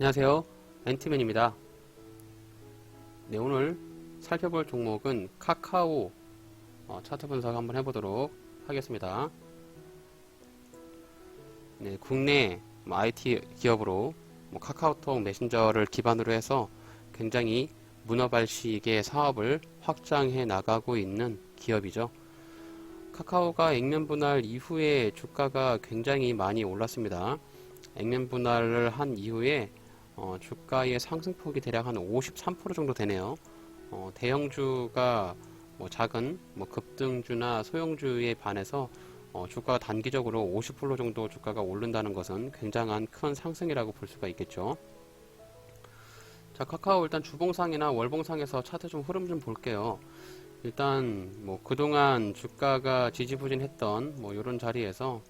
안녕하세요. 앤티맨입니다. 네, 오늘 살펴볼 종목은 카카오 어, 차트 분석 한번 해보도록 하겠습니다. 네, 국내 뭐 IT 기업으로 뭐 카카오톡 메신저를 기반으로 해서 굉장히 문어발식의 사업을 확장해 나가고 있는 기업이죠. 카카오가 액면 분할 이후에 주가가 굉장히 많이 올랐습니다. 액면 분할을 한 이후에 어, 주가의 상승폭이 대략 한 53% 정도 되네요. 어, 대형주가 뭐 작은 뭐 급등주나 소형주에 반해서 어, 주가가 단기적으로 50% 정도 주가가 오른다는 것은 굉장한 큰 상승이라고 볼 수가 있겠죠. 자, 카카오 일단 주봉상이나 월봉상에서 차트 좀 흐름 좀 볼게요. 일단 뭐 그동안 주가가 지지부진했던 뭐 이런 자리에서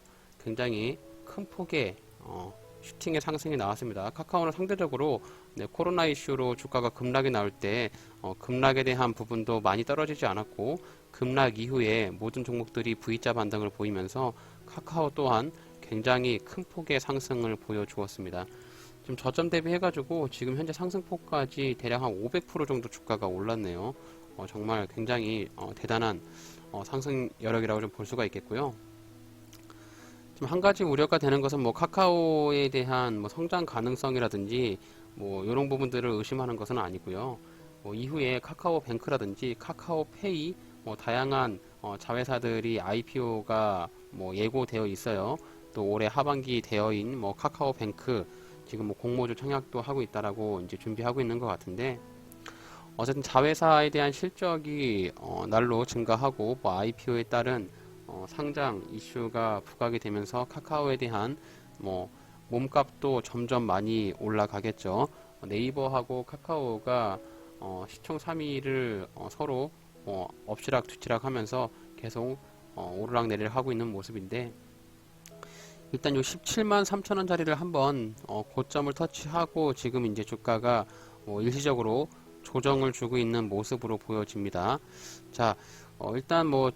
굉장히 큰 폭의 어, 슈팅의 상승이 나왔습니다. 카카오는 상대적으로 네, 코로나 이슈로 주가가 급락이 나올 때 어, 급락에 대한 부분도 많이 떨어지지 않았고 급락 이후에 모든 종목들이 V자 반등을 보이면서 카카오 또한 굉장히 큰 폭의 상승을 보여주었습니다. 좀 저점 대비해가지고 지금 현재 상승폭까지 대략 한 500% 정도 주가가 올랐네요. 어, 정말 굉장히 어, 대단한 어, 상승 여력이라고 좀 볼 수가 있겠고요. 좀 한 가지 우려가 되는 것은 뭐 카카오에 대한 뭐 성장 가능성이라든지 뭐 이런 부분들을 의심하는 것은 아니고요. 뭐 이후에 카카오 뱅크라든지 카카오페이 뭐 다양한 어, 자회사들이 IPO가 뭐 예고되어 있어요. 또 올해 하반기 대여인 뭐 카카오 뱅크 지금 뭐 공모주 청약도 하고 있다라고 이제 준비하고 있는 것 같은데 어쨌든 자회사에 대한 실적이 어, 날로 증가하고 뭐 IPO에 따른 어, 상장 이슈가 부각이 되면서 카카오에 대한 뭐 몸값도 점점 많이 올라가겠죠. 어, 네이버하고 카카오가 어, 시총 3위를 어, 서로 어, 엎치락 뒤치락 하면서 계속 어, 오르락 내리락 하고 있는 모습인데 일단 요 17만 3천 원짜리를 한번 어, 고점을 터치하고 지금 이제 주가가 뭐 일시적으로 조정을 주고 있는 모습으로 보여집니다. 자, 어, 일단 뭐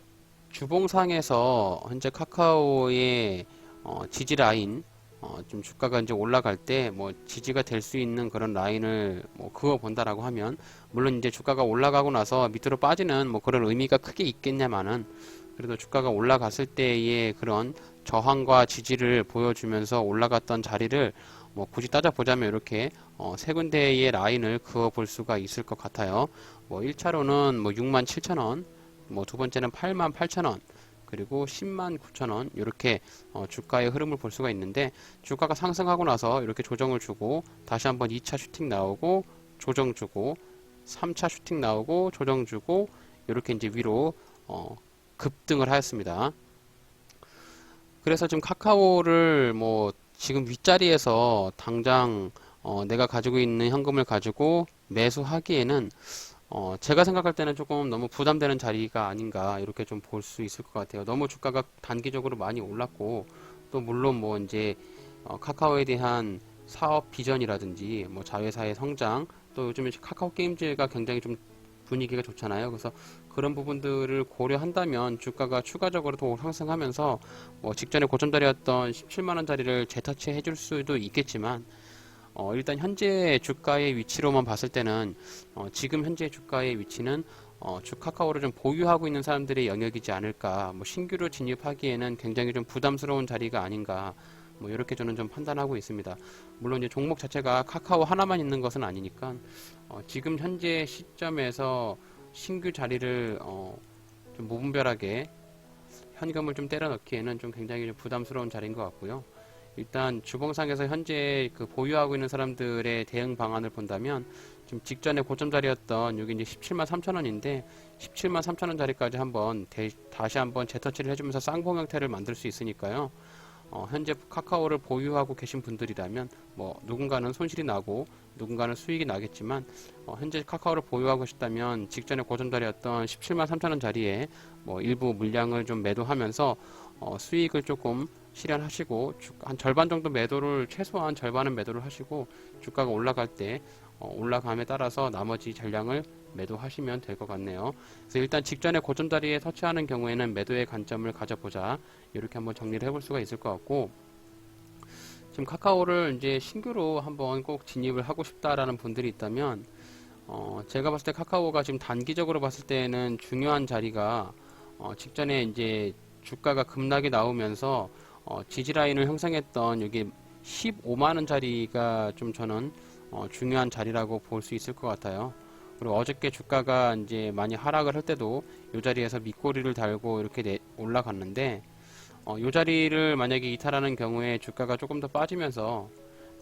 주봉상에서 현재 카카오의 어, 지지 라인 어, 좀 주가가 이제 올라갈 때 뭐 지지가 될 수 있는 그런 라인을 뭐 그어 본다라고 하면 물론 이제 주가가 올라가고 나서 밑으로 빠지는 뭐 그런 의미가 크게 있겠냐마는 그래도 주가가 올라갔을 때의 그런 저항과 지지를 보여주면서 올라갔던 자리를 뭐 굳이 따져보자면 이렇게 어, 세 군데의 라인을 그어 볼 수가 있을 것 같아요. 뭐 1차로는 뭐 6만 7천 원, 뭐 두 번째는 8만 8천 원, 그리고 10만 9천 원 이렇게 어, 주가의 흐름을 볼 수가 있는데 주가가 상승하고 나서 이렇게 조정을 주고 다시 한번 2차 슈팅 나오고 조정 주고 3차 슈팅 나오고 조정 주고 이렇게 이제 위로 어, 급등을 하였습니다. 그래서 지금 카카오를 뭐 지금 윗자리에서 당장 어, 내가 가지고 있는 현금을 가지고 매수하기에는 어, 제가 생각할 때는 조금 너무 부담되는 자리가 아닌가 이렇게 좀 볼 수 있을 것 같아요. 너무 주가가 단기적으로 많이 올랐고 또 물론 뭐 이제 어, 카카오에 대한 사업 비전이라든지 뭐 자회사의 성장 또 요즘에 카카오 게임즈가 굉장히 좀 분위기가 좋잖아요. 그래서 그런 부분들을 고려한다면 주가가 추가적으로 더 상승하면서 뭐 직전에 고점 자리였던 17만 원짜리를 재터치 해 줄 수도 있겠지만 어, 일단 현재 주가의 위치로만 봤을 때는 어, 지금 현재 주가의 위치는 어, 주 카카오를 좀 보유하고 있는 사람들의 영역이지 않을까. 뭐 신규로 진입하기에는 굉장히 좀 부담스러운 자리가 아닌가. 뭐 이렇게 저는 좀 판단하고 있습니다. 물론 이제 종목 자체가 카카오 하나만 있는 것은 아니니까 어, 지금 현재 시점에서 신규 자리를 어, 좀 무분별하게 현금을 좀 때려 넣기에는 좀 굉장히 좀 부담스러운 자리인 것 같고요. 일단 주봉상에서 현재 그 보유하고 있는 사람들의 대응 방안을 본다면 좀 직전에 고점 자리였던 여기 이제 17만 3천 원인데 17만 3천 원 자리까지 한번 대- 다시 한번 재터치를 해주면서 쌍봉 형태를 만들 수 있으니까요. 어, 현재 카카오를 보유하고 계신 분들이라면 뭐 누군가는 손실이 나고 누군가는 수익이 나겠지만 어, 현재 카카오를 보유하고 싶다면 직전에 고점 자리였던 17만 3천 원 자리에 뭐 일부 물량을 좀 매도하면서 어, 수익을 조금 실현하시고 주- 한 절반 정도 매도를 최소한 절반은 매도를 하시고 주가가 올라갈 때 어, 올라감에 따라서 나머지 전량을 매도하시면 될 것 같네요. 그래서 일단 직전에 고점 자리에 터치하는 경우에는 매도의 관점을 가져보자 이렇게 한번 정리를 해볼 수가 있을 것 같고 지금 카카오를 이제 신규로 한번 꼭 진입을 하고 싶다라는 분들이 있다면 어, 제가 봤을 때 카카오가 지금 단기적으로 봤을 때는 중요한 자리가 어, 직전에 이제 주가가 급락이 나오면서 어, 지지 라인을 형성했던 여기 15만 원 자리가 좀 저는 어, 중요한 자리라고 볼 수 있을 것 같아요. 그리고 어저께 주가가 이제 많이 하락을 할 때도 이 자리에서 밑꼬리를 달고 이렇게 내- 올라갔는데 어, 이 자리를 만약에 이탈하는 경우에 주가가 조금 더 빠지면서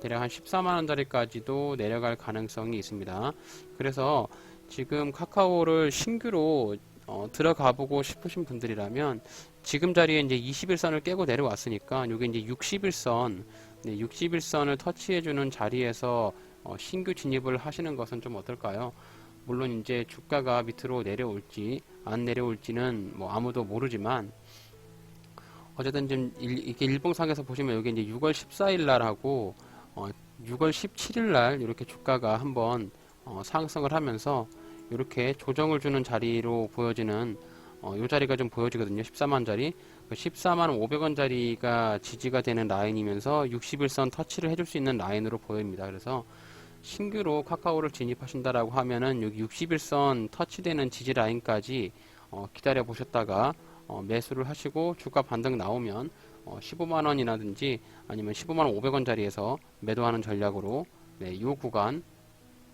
대략 한 14만 원짜리까지도 내려갈 가능성이 있습니다. 그래서 지금 카카오를 신규로 어, 들어가 보고 싶으신 분들이라면 지금 자리에 이제 21선을 깨고 내려왔으니까 이게 이제 61선, 네, 61선을 터치해주는 자리에서 어, 신규 진입을 하시는 것은 좀 어떨까요? 물론 이제 주가가 밑으로 내려올지 안 내려올지는 뭐 아무도 모르지만 어쨌든 지금 일, 이게 일봉상에서 보시면 여기 이제 6월 14일 날 하고 어, 6월 17일 날 이렇게 주가가 한번 어, 상승을 하면서 이렇게 조정을 주는 자리로 보여지는 어, 요 자리가 좀 보여지거든요. 14만 자리. 그 14만 500원 자리가 지지가 되는 라인이면서 61선 터치를 해줄 수 있는 라인으로 보입니다. 그래서 신규로 카카오를 진입하신다라고 하면은 여기 61선 터치되는 지지 라인까지 어, 기다려 보셨다가 어, 매수를 하시고 주가 반등 나오면 어, 15만 원이라든지 아니면 15만 500원 자리에서 매도하는 전략으로 네, 요 구간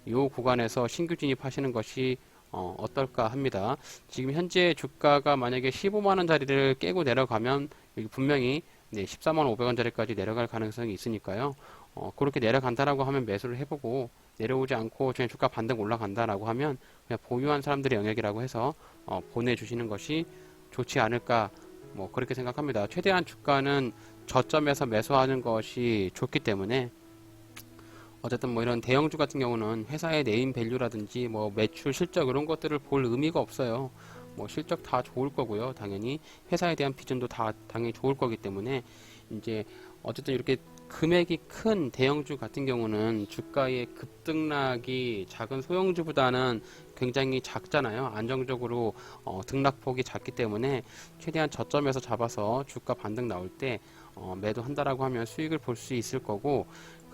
요 구간에서 신규 진입하시는 것이 어, 어떨까 합니다. 지금 현재 주가가 만약에 15만 원 자리를 깨고 내려가면 분명히 네, 14만 500원 자리까지 내려갈 가능성이 있으니까요. 어, 그렇게 내려간다라고 하면 매수를 해보고 내려오지 않고 그냥 주가 반등 올라간다라고 하면 그냥 보유한 사람들의 영역이라고 해서 어, 보내주시는 것이 좋지 않을까 뭐 그렇게 생각합니다. 최대한 주가는 저점에서 매수하는 것이 좋기 때문에 어쨌든 뭐 이런 대형주 같은 경우는 회사의 네임 밸류라든지 뭐 매출 실적 이런 것들을 볼 의미가 없어요. 뭐 실적 다 좋을 거고요. 당연히 회사에 대한 비전도 다 당연히 좋을 거기 때문에 이제 어쨌든 이렇게 금액이 큰 대형주 같은 경우는 주가의 급등락이 작은 소형주보다는 굉장히 작잖아요. 안정적으로 어, 등락폭이 작기 때문에 최대한 저점에서 잡아서 주가 반등 나올 때 어, 매도한다라고 하면 수익을 볼 수 있을 거고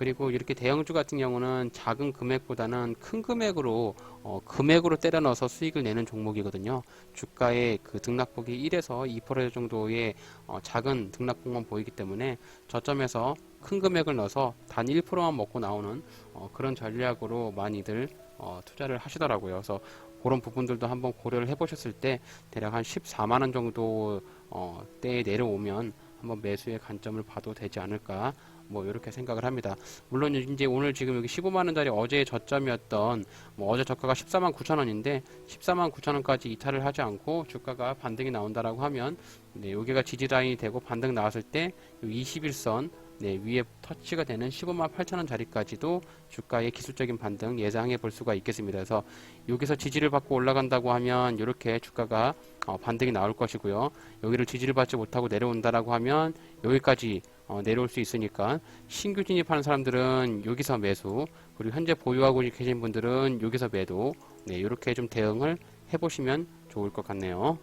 그리고 이렇게 대형주 같은 경우는 작은 금액보다는 큰 금액으로 어, 금액으로 때려 넣어서 수익을 내는 종목이거든요. 주가의 그 등락폭이 1에서 2% 정도의 어, 작은 등락폭만 보이기 때문에 저점에서 큰 금액을 넣어서 단 1%만 먹고 나오는 어, 그런 전략으로 많이들 어, 투자를 하시더라고요. 그래서 그런 부분들도 한번 고려를 해보셨을 때 대략 한 14만 원 정도 어, 때에 내려오면 한번 매수의 관점을 봐도 되지 않을까 뭐 이렇게 생각을 합니다. 물론 이제 오늘 지금 여기 15만 원짜리 어제의 저점이었던 뭐 어제 저가가 14만 9천 원인데 14만 9천 원까지 이탈을 하지 않고 주가가 반등이 나온다라고 하면 네, 여기가 지지 라인이 되고 반등 나왔을 때 21선 네, 위에 터치가 되는 15만 8천 원 자리까지도 주가의 기술적인 반등 예상해 볼 수가 있겠습니다. 그래서 여기서 지지를 받고 올라간다고 하면 이렇게 주가가 어, 반등이 나올 것이고요. 여기를 지지를 받지 못하고 내려온다라고 하면 여기까지 어, 내려올 수 있으니까 신규 진입하는 사람들은 여기서 매수 그리고 현재 보유하고 계신 분들은 여기서 매도 네, 이렇게 좀 대응을 해보시면 좋을 것 같네요.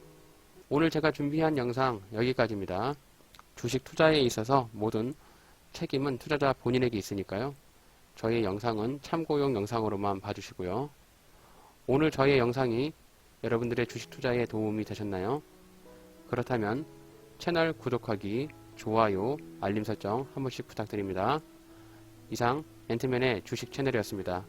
오늘 제가 준비한 영상 여기까지입니다. 주식 투자에 있어서 모든 책임은 투자자 본인에게 있으니까요. 저의 영상은 참고용 영상으로만 봐주시고요. 오늘 저의 영상이 여러분들의 주식 투자에 도움이 되셨나요? 그렇다면 채널 구독하기, 좋아요, 알림 설정 한 번씩 부탁드립니다. 이상 앤트맨의 주식 채널이었습니다.